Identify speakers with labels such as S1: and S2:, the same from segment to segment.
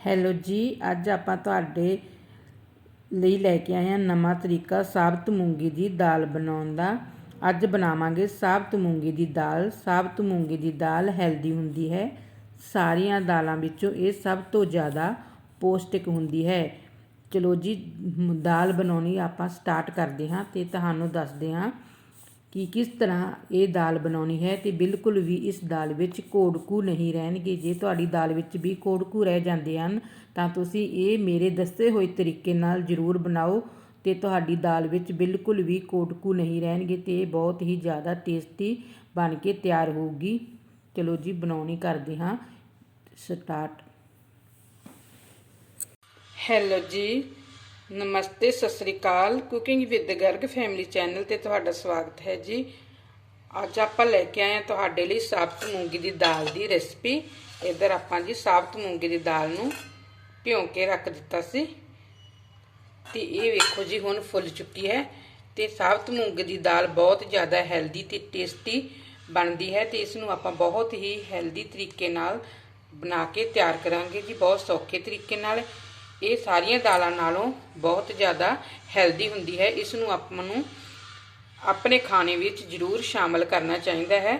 S1: Hello ਜੀ, ਅੱਜ ਆਪਾਂ ਤੁਹਾਡੇ ਲਈ ਲੈ ਕੇ ਆਏ ਹਾਂ ਨਵਾਂ ਤਰੀਕਾ ਸਾਬਤ ਮੂੰਗੀ ਦੀ ਦਾਲ ਬਣਾਉਣ ਦਾ। ਅੱਜ ਬਣਾਵਾਂਗੇ ਸਾਬਤ ਮੂੰਗੀ ਦੀ ਦਾਲ। ਸਾਬਤ ਮੂੰਗੀ ਦੀ ਦਾਲ ਹੈਲਦੀ ਹੁੰਦੀ ਹੈ। ਸਾਰੀਆਂ ਦਾਲਾਂ ਵਿੱਚੋਂ ਇਹ ਸਭ ਤੋਂ ਜ਼ਿਆਦਾ ਪੌਸ਼ਟਿਕ ਹੁੰਦੀ ਹੈ। ਚਲੋ ਜੀ, ਦਾਲ ਬਣਾਉਣੀ ਆਪਾਂ ਸਟਾਰਟ ਕਰਦੇ ਹਾਂ ਤੇ ਤੁਹਾਨੂੰ ਦੱਸਦੇ ਹਾਂ ਕਿ ਕਿਸ ਤਰ੍ਹਾਂ ਇਹ ਦਾਲ ਬਣਾਉਣੀ ਹੈ ਤੇ ਬਿਲਕੁਲ ਵੀ ਇਸ ਦਾਲ ਵਿੱਚ ਕੋੜਕੂ ਨਹੀਂ ਰਹਿਣਗੇ। ਜੇ ਤੁਹਾਡੀ ਦਾਲ ਵਿੱਚ ਵੀ ਕੋੜਕੂ ਰਹਿ ਜਾਂਦੇ ਹਨ, ਤਾਂ ਤੁਸੀਂ ਇਹ ਮੇਰੇ ਦੱਸੇ ਹੋਏ ਤਰੀਕੇ ਨਾਲ ਜ਼ਰੂਰ ਬਣਾਓ ਤੇ ਤੁਹਾਡੀ ਦਾਲ ਵਿੱਚ ਬਿਲਕੁਲ ਵੀ ਕੋੜਕੂ ਨਹੀਂ ਰਹਿਣਗੇ ਤੇ ਇਹ ਬਹੁਤ ਹੀ ਜ਼ਿਆਦਾ ਟੇਸਟੀ ਬਣ ਕੇ ਤਿਆਰ ਹੋਊਗੀ। ਚਲੋ ਜੀ, ਬਣਾਉਣੀ ਕਰਦੇ ਹਾਂ। ਸਟਾਰਟ। ਹੈਲੋ ਜੀ। ਨਮਸਤੇ, ਸਤਿ ਸ੍ਰੀ ਅਕਾਲ। Cooking with Garg family channel ਤੇ ਤੁਹਾਡਾ ਸਵਾਗਤ ਹੈ ਜੀ। ਅੱਜ ਆਪਾਂ ਲੈ ਕੇ ਆਏ ਹਾਂ ਤੁਹਾਡੇ ਲਈ ਸਾਬਤ ਮੂੰਗੀ ਦੀ ਦਾਲ ਦੀ ਰੈਸਪੀ ਇੱਧਰ ਆਪਾਂ ਜੀ ਸਾਬਤ ਮੂੰਗੀ ਦੀ ਦਾਲ ਨੂੰ ਭਿਉਂ ਕੇ ਰੱਖ ਦਿੱਤਾ ਸੀ। ਤੇ ਇਹ ਵੇਖੋ ਜੀ, ਹੁਣ ਫੁੱਲ ਚੁੱਕੀ ਹੈ। ਤੇ ਸਾਬਤ ਮੂੰਗੀ ਦੀ ਦਾਲ ਬਹੁਤ ਜ਼ਿਆਦਾ ਹੈਲਦੀ ਤੇ ਟੇਸਟੀ ਬਣਦੀ ਹੈ ਤੇ ਇਸ ਨੂੰ ਆਪਾਂ ਬਹੁਤ ਹੀ ਹੈਲਦੀ ਤਰੀਕੇ ਨਾਲ ਬਣਾ ਕੇ ਤਿਆਰ ਕਰਾਂਗੇ ਜੀ। ਬਹੁਤ ਸੌਖੇ ਤਰੀਕੇ ਨਾਲ। ਇਹ ਸਾਰੀਆਂ ਦਾਲਾਂ ਨਾਲੋਂ ਬਹੁਤ ਜ਼ਿਆਦਾ ਹੈਲਦੀ ਹੁੰਦੀ ਹੈ। ਇਸ ਨੂੰ ਆਪਾਂ ਨੂੰ ਆਪਣੇ ਖਾਣੇ ਵਿੱਚ ਜ਼ਰੂਰ ਸ਼ਾਮਲ ਕਰਨਾ ਚਾਹੀਦਾ ਹੈ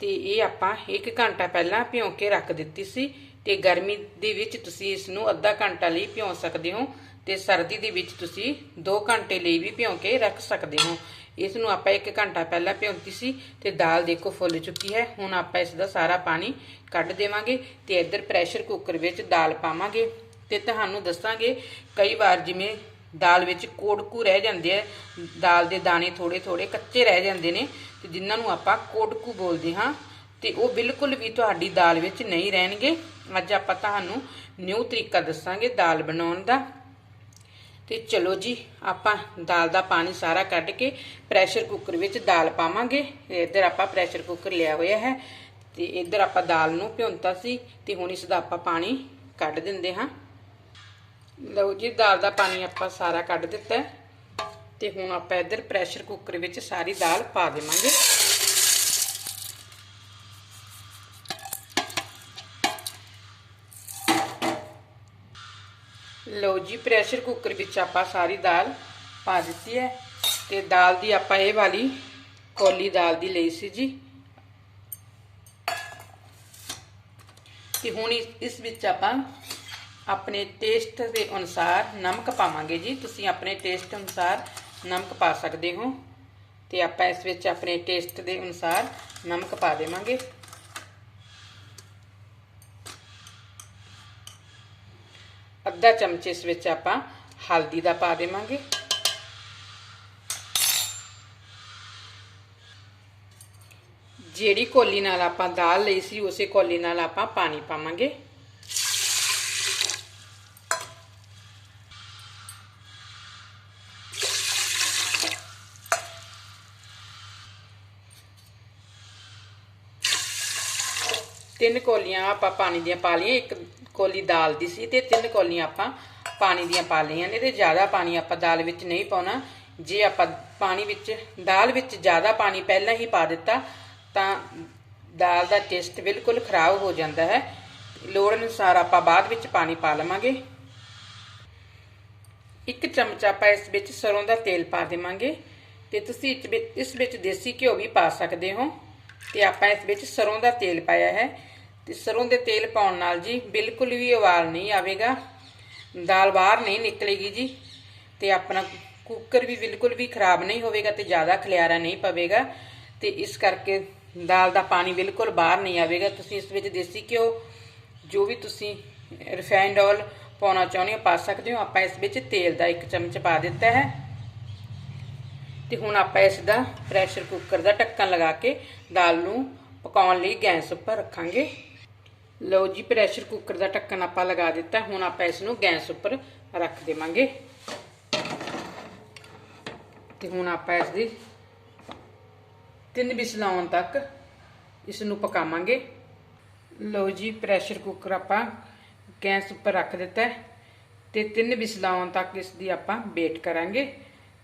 S1: ਤੇ ਇਹ ਆਪਾਂ 1 ਘੰਟਾ ਪਹਿਲਾਂ ਭਿਉਂ ਕੇ ਰੱਖ ਦਿੱਤੀ ਸੀ ਤੇ ਗਰਮੀ ਦੇ ਵਿੱਚ ਤੁਸੀਂ ਇਸ ਨੂੰ ਅੱਧਾ ਘੰਟਾ ਲਈ ਭਿਉਂ ਸਕਦੇ ਹੋ ਤੇ ਸਰਦੀ ਦੇ ਵਿੱਚ ਤੁਸੀਂ 2 ਘੰਟੇ ਲਈ ਵੀ ਭਿਉਂ ਕੇ ਰੱਖ ਸਕਦੇ ਹੋ। ਇਸ ਨੂੰ ਆਪਾਂ 1 ਘੰਟਾ ਪਹਿਲਾਂ ਭਿਉਂਤੀ ਸੀ ਤੇ ਦਾਲ ਦੇਖੋ ਫੁੱਲ ਚੁੱਕੀ ਹੈ। ਹੁਣ ਆਪਾਂ ਇਸ ਦਾ ਸਾਰਾ ਪਾਣੀ ਕੱਢ ਦੇਵਾਂਗੇ ਤੇ ਇੱਧਰ ਪ੍ਰੈਸ਼ਰ ਕੁੱਕਰ ਵਿੱਚ ਦਾਲ ਪਾਵਾਂਗੇ। ਤੇ ਤੁਹਾਨੂੰ ਦੱਸਾਂਗੇ, ਕਈ ਵਾਰ ਜਿਵੇਂ ਦਾਲ ਵਿੱਚ ਕੋੜਕੂ ਰਹਿ ਜਾਂਦੇ ਆ, ਦਾਲ ਦੇ ਦਾਣੇ ਥੋੜੇ ਥੋੜੇ ਕੱਚੇ ਰਹਿ ਜਾਂਦੇ ਨੇ, ਤੇ ਜਿਨ੍ਹਾਂ ਨੂੰ ਆਪਾਂ ਕੋੜਕੂ ਬੋਲਦੇ ਹਾਂ, ਤੇ ਉਹ ਬਿਲਕੁਲ ਵੀ ਤੁਹਾਡੀ ਦਾਲ ਵਿੱਚ ਨਹੀਂ ਰਹਿਣਗੇ। ਅੱਜ ਆਪਾਂ ਤੁਹਾਨੂੰ ਨਿਊ ਤਰੀਕਾ ਦੱਸਾਂਗੇ ਦਾਲ ਬਣਾਉਣ ਦਾ। ਤੇ ਚਲੋ ਜੀ, ਆਪਾਂ ਦਾਲ ਦਾ ਪਾਣੀ ਸਾਰਾ ਕੱਢ ਕੇ ਪ੍ਰੈਸ਼ਰ ਕੁੱਕਰ ਵਿੱਚ ਦਾਲ ਪਾਵਾਂਗੇ। ਇੱਧਰ ਆਪਾਂ ਪ੍ਰੈਸ਼ਰ ਕੁੱਕਰ ਲਿਆ ਹੋਇਆ ਹੈ, ਤੇ ਇੱਧਰ ਆਪਾਂ ਦਾਲ ਨੂੰ ਭਿਉਂਤਾ ਸੀ, ਤੇ ਹੁਣ ਇਸ ਦਾ ਆਪਾਂ ਪਾਣੀ ਕੱਢ ਦਿੰਦੇ ਹਾਂ। ਲਓ ਜੀ, ਦਾਲ ਦਾ ਪਾਣੀ ਆਪਾਂ ਸਾਰਾ ਕੱਢ ਦਿੱਤਾ ਹੈ ਤੇ ਹੁਣ ਆਪਾਂ ਇੱਧਰ ਪ੍ਰੈਸ਼ਰ ਕੁੱਕਰ ਵਿੱਚ ਸਾਰੀ ਦਾਲ ਪਾ ਦੇਵਾਂਗੇ। ਲਓ ਜੀ ਪ੍ਰੈਸ਼ਰ ਕੁੱਕਰ ਵਿੱਚ ਆਪਾਂ ਸਾਰੀ ਦਾਲ ਪਾ ਦਿੱਤੀ ਹੈ ਤੇ ਦਾਲ ਦੀ ਆਪਾਂ ਇਹ ਵਾਲੀ ਕੋਲੀ ਦਾਲ ਦੀ ਲਈ ਸੀ ਜੀ। ਤੇ ਹੁਣ ਇਸ- ਇਸ ਵਿੱਚ ਆਪਾਂ ਆਪਣੇ ਟੇਸਟ ਦੇ ਅਨੁਸਾਰ ਨਮਕ ਪਾਵਾਂਗੇ ਜੀ ਤੁਸੀਂ ਆਪਣੇ ਟੇਸਟ ਅਨੁਸਾਰ ਨਮਕ ਪਾ ਸਕਦੇ ਹੋ ਤੇ ਆਪਾਂ ਇਸ ਵਿੱਚ ਆਪਣੇ ਟੇਸਟ ਦੇ ਅਨੁਸਾਰ ਨਮਕ ਪਾ ਦੇਵਾਂਗੇ ਅੱਧਾ ਚਮਚ ਇਸ ਵਿੱਚ ਆਪਾਂ ਹਲਦੀ ਦਾ ਪਾ ਦੇਵਾਂਗੇ ਜਿਹੜੀ ਕੋਲੀ ਨਾਲ ਆਪਾਂ ਦਾਲ ਲਈ ਸੀ ਉਸੇ ਕੋਲੀ ਨਾਲ ਆਪਾਂ ਪਾਣੀ ਪਾਵਾਂਗੇ ਤਿੰਨ ਕੋਲੀਆਂ ਆਪਾਂ ਪਾਣੀ ਦੀਆਂ ਪਾ ਲਈਆਂ, ਇੱਕ ਕੋਲੀ ਦਾਲ ਦੀ ਸੀ ਤੇ ਤਿੰਨ ਕੋਲੀਆਂ ਆਪਾਂ ਪਾਣੀ ਦੀਆਂ ਪਾ ਲਈਆਂ ਨੇ ਤੇ ਜ਼ਿਆਦਾ ਪਾਣੀ ਆਪਾਂ ਦਾਲ ਵਿੱਚ ਨਹੀਂ ਪਾਉਣਾ। ਜੇ ਆਪਾਂ ਪਾਣੀ ਵਿੱਚ, ਦਾਲ ਵਿੱਚ ਜ਼ਿਆਦਾ ਪਾਣੀ ਪਹਿਲਾਂ ਹੀ ਪਾ ਦਿੱਤਾ, ਤਾਂ ਦਾਲ ਦਾ ਟੇਸਟ ਬਿਲਕੁਲ ਖਰਾਬ ਹੋ ਜਾਂਦਾ ਹੈ। ਲੋੜ ਅਨੁਸਾਰ ਆਪਾਂ ਬਾਅਦ ਵਿੱਚ ਪਾਣੀ ਪਾ ਲਵਾਂਗੇ। ਇੱਕ ਚਮਚ ਆਪਾਂ ਇਸ ਵਿੱਚ ਸਰੋਂ ਦਾ ਤੇਲ ਪਾ ਦੇਵਾਂਗੇ ਤੇ ਤੁਸੀਂ ਇਸ ਵਿੱਚ- ਦੇਸੀ ਘਿਓ ਵੀ ਪਾ ਸਕਦੇ ਹੋ। ਤੇ ਆਪਾਂ ਇਸ ਵਿੱਚ ਸਰੋਂ ਦਾ ਤੇਲ ਪਾਇਆ ਹੈ। ਤੇ ਸਰੋਂ ਦੇ ਤੇਲ ਪਾਉਣ ਨਾਲ ਜੀ ਬਿਲਕੁਲ ਵੀ ਉਬਾਲ ਨਹੀਂ ਆਵੇਗਾ। ਦਾਲ ਬਾਹਰ ਨਹੀਂ ਨਿਕਲੇਗੀ ਜੀ ਤੇ ਆਪਣਾ ਕੁੱਕਰ ਵੀ ਬਿਲਕੁਲ ਵੀ ਖਰਾਬ ਨਹੀਂ ਹੋਵੇਗਾ ਤੇ ਜ਼ਿਆਦਾ ਖਲਿਆਰਾ ਨਹੀਂ ਪਵੇਗਾ ਤੇ ਇਸ ਕਰਕੇ ਦਾਲ ਦਾ ਪਾਣੀ ਬਿਲਕੁਲ ਬਾਹਰ ਨਹੀਂ ਆਵੇਗਾ। ਤੁਸੀਂ ਇਸ ਵਿੱਚ ਦੇਸੀ ਘਿਓ, ਜੋ ਵੀ ਤੁਸੀਂ ਰਿਫਾਈਨਡ ਆਇਲ ਪਾਉਣਾ ਚਾਹੁੰਦੇ ਹੋ ਪਾ ਸਕਦੇ ਹੋ। ਆਪਾਂ ਇਸ ਵਿੱਚ ਤੇਲ ਦਾ ਇੱਕ ਚਮਚ ਪਾ ਦਿੱਤਾ ਹੈ। ਤੇ ਹੁਣ ਆਪਾਂ ਇਸ ਦਾ ਪ੍ਰੈਸ਼ਰ ਕੁੱਕਰ ਦਾ ਢੱਕਣ ਲਗਾ ਕੇ ਦਾਲ ਨੂੰ ਪਕਾਉਣ ਲਈ ਗੈਸ ਉੱਪਰ ਰੱਖਾਂਗੇ। ਲਓ ਜੀ ਪ੍ਰੈਸ਼ਰ ਕੁੱਕਰ ਦਾ ਢੱਕਣ ਆਪਾਂ ਲਗਾ ਦਿੱਤਾ। ਹੁਣ ਆਪਾਂ ਇਸ ਨੂੰ ਗੈਸ ਉੱਪਰ ਰੱਖ ਦੇਵਾਂਗੇ। ਤੇ ਹੁਣ ਆਪਾਂ ਇਸ ਦੀ ਤਿੰਨ ਵਿਸਲਾਂ ਆਉਣ ਤੱਕ ਇਸ ਨੂੰ ਪਕਾਵਾਂਗੇ। ਲਓ ਜੀ ਪ੍ਰੈਸ਼ਰ ਕੁੱਕਰ ਆਪਾਂ ਗੈਸ ਉੱਪਰ ਰੱਖ ਦਿੱਤਾ ਹੈ। ਤੇ ਤਿੰਨ ਵਿਸਲਾਂ ਆਉਣ ਤੱਕ ਇਸ ਦੀ ਆਪਾਂ ਵੇਟ ਕਰਾਂਗੇ।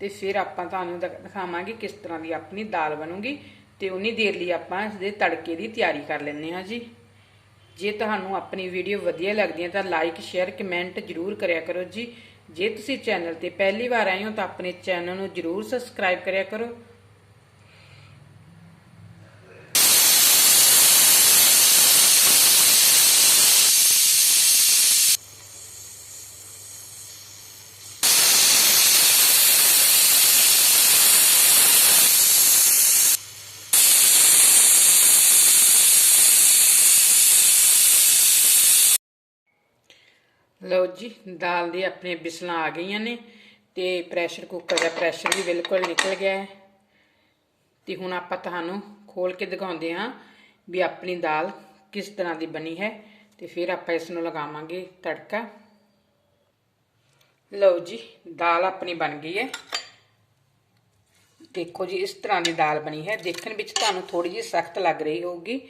S1: ਤੇ ਫਿਰ ਆਪਾਂ ਤੁਹਾਨੂੰ ਦਿਖਾਵਾਂਗੇ ਕਿਸ ਤਰ੍ਹਾਂ ਦੀ ਆਪਣੀ ਦਾਲ ਬਣੂਗੀ। ਤੇ ਉਨੀ ਦੇਰ ਲਈ ਆਪਾਂ ਇਸ ਦੇ ਤੜਕੇ ਦੀ ਤਿਆਰੀ ਕਰ ਲੈਂਦੇ ਹਾਂ ਜੀ। ਜੇ ਤੁਹਾਨੂੰ ਆਪਣੀ ਵੀਡੀਓ ਵਧੀਆ ਲੱਗਦੀ ਹੈ ਤਾਂ ਲਾਈਕ ਸ਼ੇਅਰ ਕਮੈਂਟ ਜਰੂਰ ਕਰਿਆ ਕਰੋ ਜੀ। ਜੇ ਤੁਸੀਂ ਚੈਨਲ ਤੇ ਪਹਿਲੀ ਵਾਰ ਆਏ ਹੋ ਤਾਂ ਆਪਣੇ ਚੈਨਲ ਨੂੰ ਜਰੂਰ ਸਬਸਕ੍ਰਾਈਬ ਕਰਿਆ ਕਰੋ। ਲਓ ਜੀ, ਦਾਲ ਦੀ ਆਪਣੇ ਬਿਸਲਾਂ ਆ ਗਈਆਂ ਨੇ ਤੇ ਪ੍ਰੈਸ਼ਰ ਕੁੱਕਰ ਦਾ ਪ੍ਰੈਸ਼ਰ ਵੀ ਬਿਲਕੁਲ ਨਿਕਲ ਗਿਆ ਹੈ। ਤੇ ਹੁਣ ਆਪਾਂ ਤੁਹਾਨੂੰ ਖੋਲ ਕੇ ਦਿਖਾਉਂਦੇ ਹਾਂ ਵੀ ਆਪਣੀ ਦਾਲ ਕਿਸ ਤਰ੍ਹਾਂ ਦੀ ਬਣੀ ਹੈ ਤੇ ਫਿਰ ਆਪਾਂ ਇਸ ਨੂੰ ਲਗਾਵਾਂਗੇ ਤੜਕਾ। ਲਓ ਜੀ, ਦਾਲ ਆਪਣੀ ਬਣ ਗਈ ਹੈ। ਦੇਖੋ ਜੀ, ਇਸ ਤਰ੍ਹਾਂ ਦੀ ਦਾਲ ਬਣੀ ਹੈ। ਦੇਖਣ ਵਿੱਚ ਤੁਹਾਨੂੰ ਥੋੜੀ ਜਿਹੀ ਸਖਤ ਲੱਗ ਰਹੀ ਹੋਊਗੀ,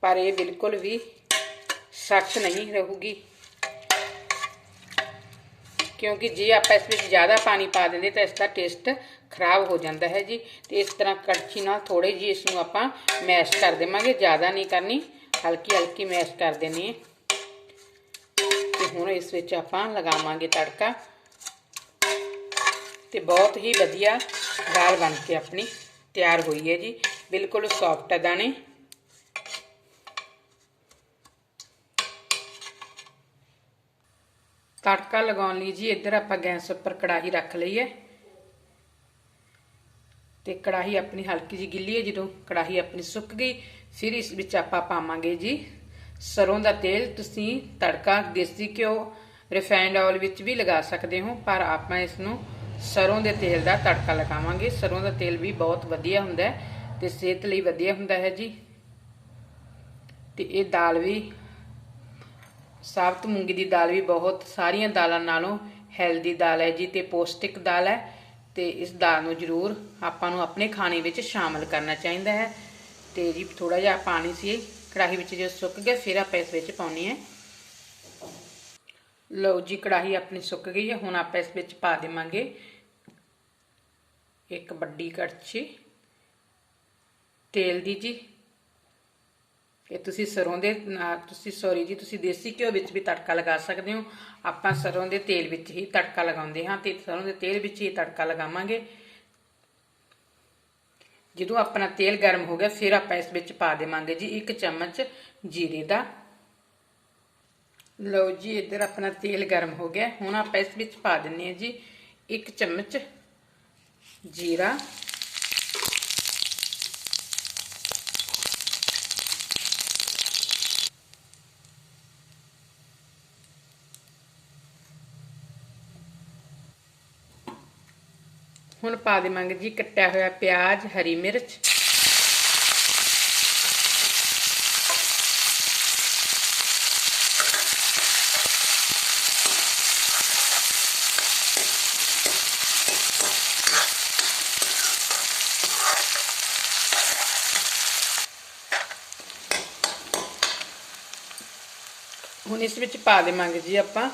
S1: ਪਰ ਇਹ ਬਿਲਕੁਲ ਵੀ ਸਖਤ ਨਹੀਂ ਰਹੂਗੀ। ਕਿਉਂਕਿ ਜੇ ਆਪਾਂ ਇਸ ਵਿੱਚ ਜ਼ਿਆਦਾ ਪਾਣੀ ਪਾ ਦਿੰਦੇ ਤਾਂ ਇਸ ਦਾ ਟੇਸਟ ਖਰਾਬ ਹੋ ਜਾਂਦਾ ਹੈ ਜੀ। ਤੇ ਇਸ ਤਰ੍ਹਾਂ ਕੜਛੀ ਨਾਲ ਥੋੜੇ ਜੀ ਇਸ ਨੂੰ ਆਪਾਂ ਮੈਸ਼ ਕਰ ਦੇਵਾਂਗੇ। ਜ਼ਿਆਦਾ ਨਹੀਂ ਕਰਨੀ, ਹਲਕੀ ਹਲਕੀ ਮੈਸ਼ ਕਰ ਦੇਣੀ ਹੈ। ਤੇ ਹੁਣ ਇਸ ਵਿੱਚ ਆਪਾਂ ਲਗਾਵਾਂਗੇ ਤੜਕਾ। ਤੇ ਬਹੁਤ ਹੀ ਵਧੀਆ ਦਾਲ ਬਣ ਕੇ ਆਪਣੀ ਤਿਆਰ ਹੋਈ ਹੈ ਜੀ। ਬਿਲਕੁਲ ਸੌਫਟ ਹੈ ਦਾਣੇ। ਤੜਕਾ ਲਗਾਉਣ ਲਈ ਜੀ ਇੱਧਰ ਆਪਾਂ ਗੈਸ ਉੱਪਰ ਕੜਾਹੀ ਰੱਖ ਲਈ ਹੈ। ਤੇ ਕੜਾਹੀ ਆਪਣੀ ਹਲਕੀ ਜੀ ਗਿੱਲੀ ਹੈ, ਜਦੋਂ ਕੜਾਹੀ ਆਪਣੀ ਸੁੱਕ ਗਈ, ਫਿਰ ਇਸ ਵਿੱਚ ਆਪਾਂ ਪਾਵਾਂਗੇ ਜੀ ਸਰੋਂ ਦਾ ਤੇਲ। ਤੁਸੀਂ ਤੜਕਾ ਦੇਸੀ ਘਿਓ ਰਿਫਾਈਨਡ ਆਇਲ ਵਿੱਚ ਵੀ ਲਗਾ ਸਕਦੇ ਹੋ, ਪਰ ਆਪਾਂ ਇਸ ਨੂੰ ਸਰੋਂ ਦੇ ਤੇਲ ਦਾ ਤੜਕਾ ਲਗਾਵਾਂਗੇ। ਸਰੋਂ ਦਾ ਤੇਲ ਵੀ ਬਹੁਤ ਵਧੀਆ ਹੁੰਦਾ ਹੈ ਤੇ ਸਿਹਤ ਲਈ ਵਧੀਆ ਹੁੰਦਾ ਹੈ ਜੀ। ਤੇ ਇਹ ਦਾਲ ਵੀ ਸਾਬਤ ਮੂੰਗੀ ਦੀ ਦਾਲ ਵੀ ਬਹੁਤ ਸਾਰੀਆਂ ਦਾਲਾਂ ਨਾਲੋਂ ਹੈਲਦੀ ਦਾਲ ਹੈ ਜੀ ਤੇ ਪੌਸ਼ਟਿਕ ਦਾਲ ਹੈ ਤੇ ਇਸ ਦਾਲ ਨੂੰ ਜ਼ਰੂਰ ਆਪਾਂ ਨੂੰ ਆਪਣੇ ਖਾਣੇ ਵਿੱਚ ਸ਼ਾਮਲ ਕਰਨਾ ਚਾਹੀਦਾ ਹੈ। ਤੇ ਜੀ ਥੋੜਾ ਜਿਹਾ ਪਾਣੀ ਸੀ, ਕੜਾਹੀ ਵਿੱਚ ਜੇ ਸੁੱਕ ਗਿਆ ਫਿਰ ਆਪਾਂ ਇਸ ਵਿੱਚ ਪਾਉਣੀ ਹੈ। ਲਓ ਜੀ, ਕੜਾਹੀ ਆਪਣੀ ਸੁੱਕ ਗਈ ਹੈ, ਹੁਣ ਆਪਾਂ ਇਸ ਵਿੱਚ ਪਾ ਦੇਵਾਂਗੇ ਇੱਕ ਵੱਡੀ ਕੜਛੀ। ਤੇਲ ਦੀ ਜੀ ਇਹ ਤੁਸੀਂ ਸਰੋਂ ਦੇ ਤੁਸੀਂ ਸੌਰੀ ਜੀ, ਤੁਸੀਂ ਦੇਸੀ ਘਿਓ ਵਿੱਚ ਵੀ ਤੜਕਾ ਲਗਾ ਸਕਦੇ ਹੋ। ਆਪਾਂ ਸਰੋਂ ਦੇ ਤੇਲ ਵਿੱਚ ਹੀ ਤੜਕਾ ਲਗਾਉਂਦੇ ਹਾਂ ਤੇ ਸਰੋਂ ਦੇ ਤੇਲ ਵਿੱਚ ਹੀ ਤੜਕਾ ਲਗਾਵਾਂਗੇ। ਜਦੋਂ ਆਪਣਾ ਤੇਲ ਗਰਮ ਹੋ ਗਿਆ, ਫਿਰ ਆਪਾਂ ਇਸ ਵਿੱਚ ਪਾ ਦੇਵਾਂਗੇ ਜੀ ਇੱਕ ਚਮਚ ਜੀਰੇ ਦਾ। ਲਓ ਜੀ, ਇੱਧਰ ਆਪਣਾ ਤੇਲ ਗਰਮ ਹੋ ਗਿਆ। ਹੁਣ ਆਪਾਂ ਇਸ ਵਿੱਚ ਪਾ ਦਿੰਨੇ ਆ ਜੀ ਇੱਕ ਚਮਚ ਜੀਰਾ। ਹੁਣ ਪਾ ਦੇਵਾਂਗੇ ਜੀ, ਕੱਟਿਆ ਹੋਇਆ ਪਿਆਜ਼, ਹਰੀ ਮਿਰਚ। ਹੁਣ ਇਸ ਵਿੱਚ ਪਾ ਦੇਵਾਂਗੇ ਜੀ ਆਪਾਂ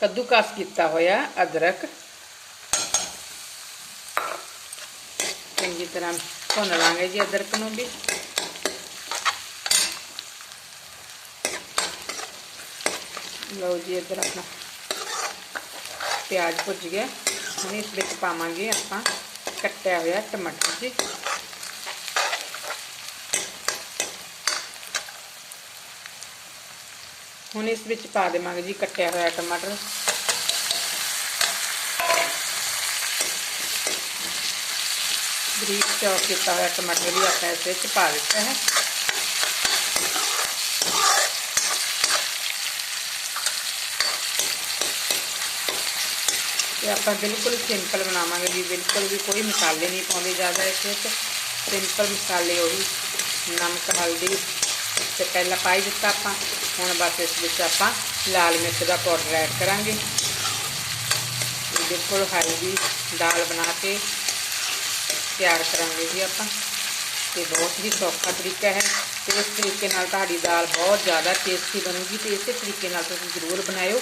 S1: ਕੱਦੂਕਸ ਕੀਤਾ ਹੋਇਆ ਅਦਰਕ। ਚੰਗੀ ਤਰ੍ਹਾਂ ਭੁੰਨ ਲਾਂਗੇ ਜੀ ਅਦਰਕ ਨੂੰ ਵੀ ਲਓ ਜੀ ਇਧਰ ਆਪਣਾ ਪਿਆਜ਼ ਭੁੱਜ ਗਿਆ ਹੁਣ ਇਸ ਵਿੱਚ ਪਾਵਾਂਗੇ ਆਪਾਂ ਕੱਟਿਆ ਹੋਇਆ ਟਮਾਟਰ ਜੀ ਹੁਣ ਇਸ ਵਿੱਚ ਪਾ ਦੇਵਾਂਗੇ ਜੀ ਕੱਟਿਆ ਹੋਇਆ ਟਮਾਟਰ ਬਰੀਕ ਚੌਪ ਕੀਤਾ ਹੋਇਆ ਟਮਾਟਰ ਵੀ ਆਪਾਂ ਇਸ ਵਿੱਚ ਪਾ ਦਿੱਤਾ ਹੈ ਤੇ ਆਪਾਂ ਬਿਲਕੁਲ ਸਿੰਪਲ ਬਣਾਵਾਂਗੇ ਜੀ ਬਿਲਕੁਲ ਵੀ ਕੋਈ ਮਸਾਲੇ ਨਹੀਂ ਪਾਉਂਦੇ ਜ਼ਿਆਦਾ ਇਸ ਵਿੱਚ ਸਿੰਪਲ ਮਸਾਲੇ ਉਹੀ ਨਮਕ ਹਲਦੀ ਤੇ ਪਹਿਲਾਂ ਪਾਈ ਦਿੱਤਾ ਆਪਾਂ ਹੁਣ ਬਸ ਇਸ ਵਿੱਚ ਆਪਾਂ ਲਾਲ ਮਿਰਚ ਦਾ ਪਾਊਡਰ ਐਡ ਕਰਾਂਗੇ ਬਿਲਕੁਲ ਹਲਦੀ ਦਾਲ ਬਣਾ ਕੇ ਤਿਆਰ ਕਰਾਂਗੇ ਜੀ ਆਪਾਂ। ਤੇ ਬਹੁਤ ਹੀ ਸੌਖਾ ਤਰੀਕਾ ਹੈ ਤੇ ਇਸ ਤਰੀਕੇ ਨਾਲ ਤੁਹਾਡੀ ਦਾਲ ਬਹੁਤ ਜ਼ਿਆਦਾ ਟੇਸਟੀ ਬਣੂਗੀ ਤੇ ਇਸੇ ਤਰੀਕੇ ਨਾਲ ਤੁਸੀਂ ਜ਼ਰੂਰ ਬਣਾਇਓ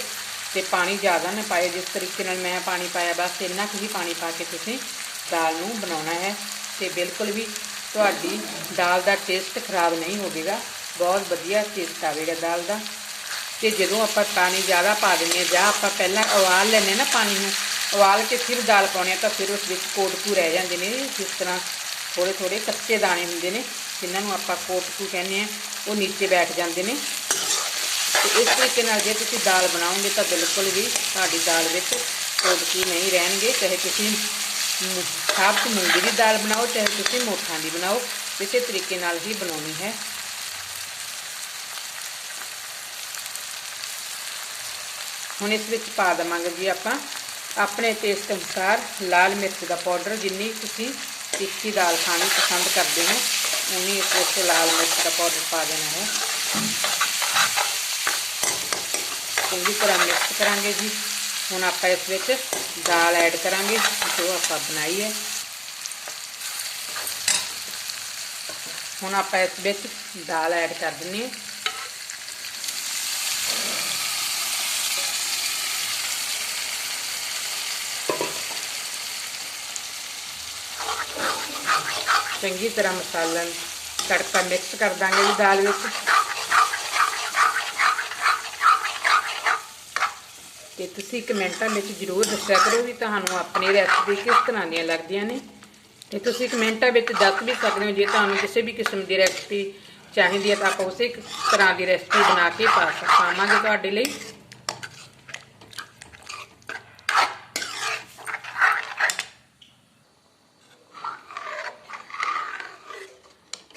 S1: ਤੇ ਪਾਣੀ ਜ਼ਿਆਦਾ ਨਾ ਪਾਏ ਜਿਸ ਤਰੀਕੇ ਨਾਲ ਮੈਂ ਪਾਣੀ ਪਾਇਆ, ਬਸ ਇੰਨਾ ਕੁ ਹੀ ਪਾਣੀ ਪਾ ਕੇ ਤੁਸੀਂ ਦਾਲ ਨੂੰ ਬਣਾਉਣਾ ਹੈ। ਤੇ ਬਿਲਕੁਲ ਵੀ ਤੁਹਾਡੀ ਦਾਲ ਦਾ ਟੇਸਟ ਖਰਾਬ ਨਹੀਂ ਹੋਵੇਗਾ, ਬਹੁਤ ਵਧੀਆ ਟੇਸਟ ਆਵੇਗਾ ਦਾਲ ਦਾ। ਤੇ ਜਦੋਂ ਆਪਾਂ ਪਾਣੀ ਜ਼ਿਆਦਾ ਪਾ ਦਿੰਦੇ ਹਾਂ ਜਾਂ ਆਪਾਂ ਪਹਿਲਾਂ ਉਬਾਲ ਲੈਂਦੇ ਹਾਂ ਨਾ ਪਾਣੀ ਨੂੰ ਉਬਾਲ ਕੇ ਫਿਰ ਦਾਲ ਪਾਉਂਦੇ ਆ ਤਾਂ ਫਿਰ ਉਸ ਵਿੱਚ ਕੋਟਕੂ ਰਹਿ ਜਾਂਦੇ ਨੇ। ਜਿਸ ਤਰ੍ਹਾਂ ਥੋੜੇ ਥੋੜੇ ਕੱਚੇ ਦਾਣੇ ਹੁੰਦੇ ਨੇ, ਜਿਨ੍ਹਾਂ ਨੂੰ ਆਪਾਂ ਕੋਟਕੂ ਕਹਿੰਦੇ ਆ, ਉਹ ਨੀਚੇ ਬੈਠ ਜਾਂਦੇ ਨੇ। ਤੇ ਇਸ ਤਰੀਕੇ ਨਾਲ ਜੇ ਤੁਸੀਂ ਦਾਲ ਬਣਾਓਗੇ ਤਾਂ ਬਿਲਕੁਲ ਵੀ ਤੁਹਾਡੀ ਦਾਲ ਵਿੱਚ ਕੋਟਕੂ ਨਹੀਂ ਰਹਿਣਗੇ। ਚਾਹੇ ਤੁਸੀਂ ਮ- ਸਾਬਤ ਮੂੰਗੀ ਦੀ ਦਾਲ ਬਣਾਓ, ਚਾਹੇ ਤੁਸੀਂ ਮੋਠਾਂ ਦੀ ਬਣਾਓ, ਇਸੇ ਤਰੀਕੇ ਨਾਲ ਹੀ ਬਣਾਉਣੀ ਹੈ। ਹੁਣ ਇਸ ਵਿੱਚ ਪਾ ਦੇਵਾਂਗੇ ਜੀ ਆਪਾਂ ਆਪਣੇ ਟੇਸਟ ਅਨੁਸਾਰ ਲਾਲ ਮਿਰਚ ਦਾ ਪਾਊਡਰ ਜਿੰਨੀ ਤੁਸੀਂ ਤਿੱਖੀ ਦਾਲ ਖਾਣੀ ਪਸੰਦ ਕਰਦੇ ਹੋ, ਉਨੀ ਇਸ ਵਿੱਚ ਲਾਲ ਮਿਰਚ ਦਾ ਪਾਊਡਰ ਪਾ ਦੇਣਾ ਹੈ। ਚੰਗੀ ਤਰ੍ਹਾਂ ਮਿਕਸ ਕਰਾਂਗੇ ਜੀ। ਹੁਣ ਆਪਾਂ ਇਸ ਵਿੱਚ ਦਾਲ ਐਡ ਕਰਾਂਗੇ, ਜੋ ਆਪਾਂ ਬਣਾਈ ਹੈ। ਹੁਣ ਆਪਾਂ ਇਸ ਵਿੱਚ ਦਾਲ ਐਡ ਕਰ ਦਿੰਨੀ ਹੈ। ਚੰਗੀ ਤਰ੍ਹਾਂ ਮਸਾਲਾ ਤੜਕਾ ਮਿਕਸ ਕਰ ਦਾਂਗੇ ਜੀ ਦਾਲ ਵਿੱਚ। ਤੇ ਤੁਸੀਂ ਕਮੈਂਟਾਂ ਵਿੱਚ ਜਰੂਰ ਦੱਸਿਆ ਕਰੋ ਵੀ ਤੁਹਾਨੂੰ ਆਪਣੀ ਰੈਸਪੀ ਕਿਸ ਤਰ੍ਹਾਂ ਦੀਆਂ ਲੱਗਦੀਆਂ ਨੇ। ਤੇ ਤੁਸੀਂ ਕਮੈਂਟਾਂ ਵਿੱਚ ਦੱਸ ਵੀ ਸਕਦੇ ਹੋ, ਜੇ ਤੁਹਾਨੂੰ ਕਿਸੇ ਵੀ ਕਿਸਮ ਦੀ ਰੈਸਪੀ ਚਾਹੀਦੀ ਹੈ ਤਾਂ ਆਪਾਂ ਉਸੇ ਤਰ੍ਹਾਂ ਦੀ ਰੈਸਪੀ ਬਣਾ ਕੇ ਪਾ ਪਾਵਾਂਗੇ ਤੁਹਾਡੇ ਲਈ।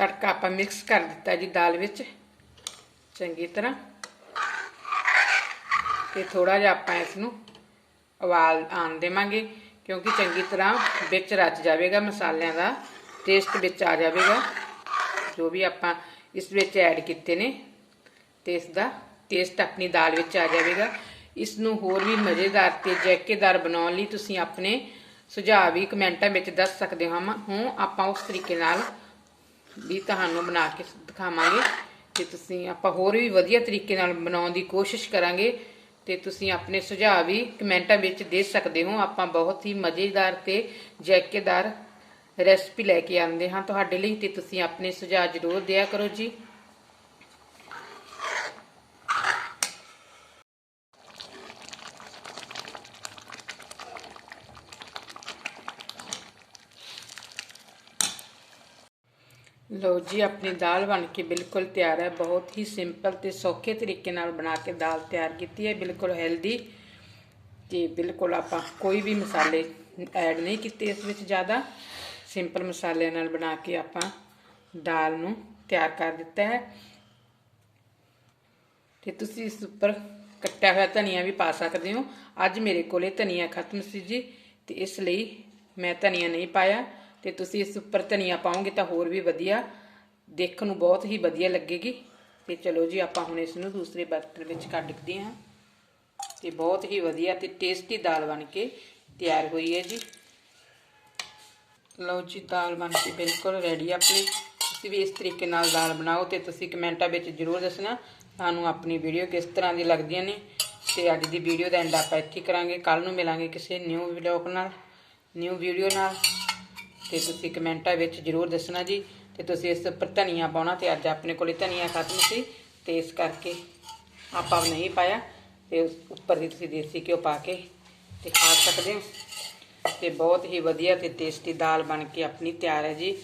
S1: ਤੜਕਾ ਆਪਾਂ ਮਿਕਸ ਕਰ ਦਿੱਤਾ ਜੀ ਦਾਲ ਵਿੱਚ। ਚੰਗੀ ਤਰ੍ਹਾਂ। ਤੇ ਥੋੜਾ ਜਿਹਾ ਆਪਾਂ ਇਸ ਨੂੰ ਉਬਾਲ ਆਣ ਦੇਵਾਂਗੇ, ਕਿਉਂਕਿ ਚੰਗੀ ਤਰ੍ਹਾਂ ਵਿੱਚ ਰਚ ਜਾਵੇਗਾ ਮਸਾਲਿਆਂ ਦਾ ਟੇਸਟ ਵਿੱਚ ਆ ਜਾਵੇਗਾ। ਜੋ ਵੀ ਆਪਾਂ ਇਸ ਵਿੱਚ ਐਡ ਕੀਤੇ ਨੇ, ਤੇ ਇਸ ਦਾ ਟੇਸਟ ਆਪਣੀ ਦਾਲ ਵਿੱਚ ਆ ਜਾਵੇਗਾ। ਇਸ ਨੂੰ ਹੋਰ ਵੀ ਮਜ਼ੇਦਾਰ ਤੇ ਜੈਕੇਦਾਰ ਬਣਾਉਣ ਲਈ ਤੁਸੀਂ ਆਪਣੇ ਸੁਝਾਅ ਵੀ ਕਮੈਂਟਾਂ ਵਿੱਚ ਦੱਸ ਸਕਦੇ ਹੋ। ਹੂੰ, ਆਪਾਂ ਉਸ ਤਰੀਕੇ ਨਾਲ ਵੀ ਤੁਹਾਨੂੰ ਬਣਾ ਕੇ ਦਿਖਾਵਾਂਗੇ ਤੇ ਤੁਸੀਂ ਆਪਾਂ ਹੋਰ ਵੀ ਵਧੀਆ ਤਰੀਕੇ ਨਾਲ ਬਣਾਉਣ ਦੀ ਕੋਸ਼ਿਸ਼ ਕਰਾਂਗੇ ਤੇ ਤੁਸੀਂ ਆਪਣੇ ਸੁਝਾਅ ਵੀ ਕਮੈਂਟਾਂ ਵਿੱਚ ਦੇ ਸਕਦੇ ਹੋ। ਆਪਾਂ ਬਹੁਤ ਹੀ ਮਜ਼ੇਦਾਰ ਤੇ ਜੈਕੇਦਾਰ ਰੈਸਪੀ ਲੈ ਕੇ ਆਉਂਦੇ ਹਾਂ ਤੁਹਾਡੇ ਲਈ ਤੇ ਤੁਸੀਂ ਆਪਣੇ ਸੁਝਾਅ ਜ਼ਰੂਰ ਦਿਆ ਕਰੋ ਜੀ। ਲਓ ਜੀ, ਆਪਣੀ ਦਾਲ ਬਣ ਕੇ ਬਿਲਕੁਲ ਤਿਆਰ ਹੈ। ਬਹੁਤ ਹੀ ਸਿੰਪਲ ਤੇ ਸੌਖੇ ਤਰੀਕੇ ਨਾਲ ਬਣਾ ਕੇ ਦਾਲ ਤਿਆਰ ਕੀਤੀ ਹੈ। ਬਿਲਕੁਲ ਹੈਲਦੀ ਤੇ ਬਿਲਕੁਲ ਆਪਾਂ ਕੋਈ ਵੀ ਮਸਾਲੇ ਐਡ ਨਹੀਂ ਕੀਤੇ ਇਸ ਵਿੱਚ ਜ਼ਿਆਦਾ। ਸਿੰਪਲ ਮਸਾਲਿਆਂ ਨਾਲ ਬਣਾ ਕੇ ਆਪਾਂ ਦਾਲ ਨੂੰ ਤਿਆਰ ਕਰ ਦਿੱਤਾ ਹੈ। ਤੇ ਤੁਸੀਂ ਇਸ ਉੱਪਰ ਕੱਟਿਆ ਹੋਇਆ ਧਨੀਆ ਵੀ ਪਾ ਸਕਦੇ ਹੋ। ਅੱਜ ਮੇਰੇ ਕੋਲੇ ਧਨੀਆ ਖਤਮ ਸੀ ਜੀ, ਤੇ ਇਸ ਲਈ ਮੈਂ ਧਨੀਆ ਨਹੀਂ ਪਾਇਆ। ਤੇ ਤੁਸੀਂ ਇਸ ਉੱਪਰ ਧਨੀਆ ਪਾਓਗੇ ਤਾਂ ਹੋਰ ਵੀ ਵਧੀਆ, ਦੇਖਣ ਨੂੰ ਬਹੁਤ ਹੀ ਵਧੀਆ ਲੱਗੇਗੀ। ਤੇ ਚਲੋ ਜੀ, ਆਪਾਂ ਹੁਣ ਇਸ ਨੂੰ ਦੂਸਰੇ ਬਰਤਨ ਵਿੱਚ ਕੱਢਦੇ ਹਾਂ ਤੇ ਬਹੁਤ ਹੀ ਵਧੀਆ ਤੇ ਟੇਸਟੀ ਦਾਲ ਬਣ ਕੇ ਤਿਆਰ ਹੋਈ ਹੈ ਜੀ। ਲਓ ਜੀ, ਦਾਲ ਬਣ ਕੇ ਬਿਲਕੁਲ ਰੈਡੀ ਆਪਣੀ। ਤੁਸੀਂ ਵੀ ਇਸ ਤਰੀਕੇ ਨਾਲ ਦਾਲ ਬਣਾਓ ਤੇ ਤੁਸੀਂ ਕਮੈਂਟਾਂ ਵਿੱਚ ਜ਼ਰੂਰ ਦੱਸਣਾ ਤੁਹਾਨੂੰ ਆਪਣੀ ਵੀਡੀਓ ਕਿਸ ਤਰ੍ਹਾਂ ਦੀ ਲੱਗਦੀਆਂ ਨੇ। ਤੇ ਅੱਜ ਦੀ ਵੀਡੀਓ ਦਾ ਐਂਡ ਆਪਾਂ ਇੱਥੇ ਕਰਾਂਗੇ। ਕੱਲ ਨੂੰ ਮਿਲਾਂਗੇ ਕਿਸੇ ਨਿਊ ਵਲੌਗ ਨਾਲ ਨਿਊ ਵੀਡੀਓ ਨਾਲ। ਤੇ ਤੁਸੀਂ ਕਮੈਂਟਾਂ ਵਿੱਚ ਜ਼ਰੂਰ ਦੱਸਣਾ ਜੀ ਤੇ ਤੁਸੀਂ ਇਸ ਉੱਪਰ ਧਨੀਆ ਪਾਉਣਾ ਤੇ ਅੱਜ ਆਪਣੇ ਕੋਲੇ ਧਨੀਆ ਖਤਮ ਸੀ ਤੇ ਇਸ ਕਰਕੇ ਆਪਾਂ ਨਹੀਂ ਪਾਇਆ ਤੇ ਉਸ ਉੱਪਰ ਦੀ ਤੁਸੀਂ ਦੇਸੀ ਘਿਓ ਪਾ ਕੇ ਤੇ ਖਾ ਸਕਦੇ ਹੋ ਤੇ ਬਹੁਤ ਹੀ ਵਧੀਆ ਤੇ ਟੇਸਟੀ ਦਾਲ ਬਣ ਕੇ ਆਪਣੀ ਤਿਆਰ ਹੈ ਜੀ।